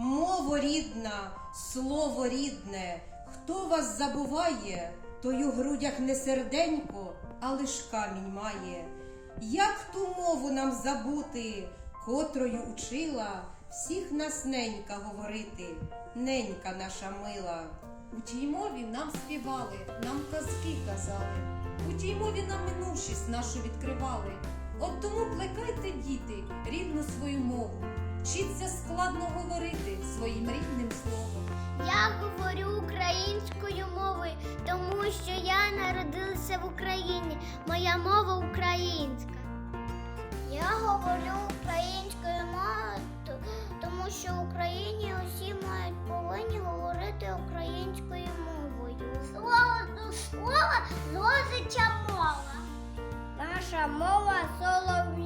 Мово рідна, слово рідне, хто вас забуває, той у грудях не серденько, а лиш камінь має. Як ту мову нам забути, котрою учила всіх нас ненька говорити, ненька наша мила. У тій мові нам співали, нам казки казали, у тій мові нам минувшість нашу відкривали. От тому плекайте, діти, рідну свою мову. Вчіться складно говорити своїм рідним словом. Я говорю українською мовою, тому що я народилася в Україні. Моя мова українська. Я говорю українською мовою, тому що в Україні усі мають повинні говорити українською мовою. Слово до слова злозича мова. Наша мова солов'їна.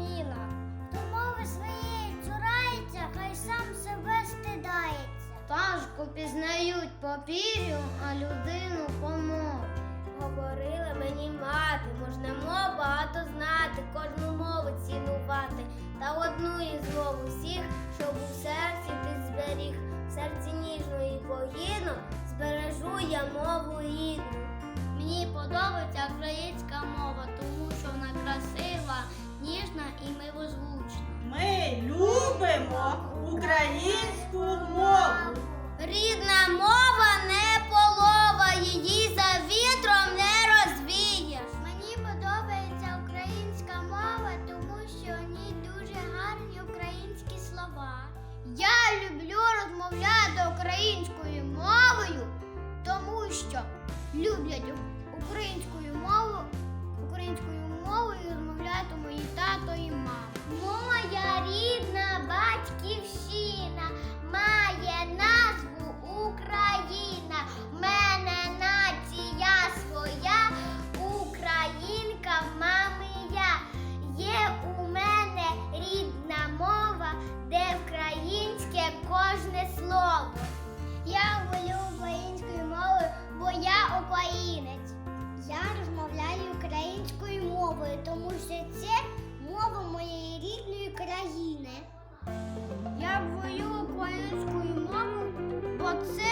Пташку пізнають по пір'ю, а людину по мові. Говорила мені мати, можна мов багато знати, кожну мову цінувати. Та одну із мов усіх, щоб у серці ти зберіг, в серці ніжно і погідно збережу я мову рідну. Мені подобається українська мова, тому що вона красива, ніжна і милозвучна. Ми любимо українську мову. Розмовляти українською мовою, тому що люблять українською мову, мовою, тому що це мова моєї рідної країни. Я вою українською мовою, бо це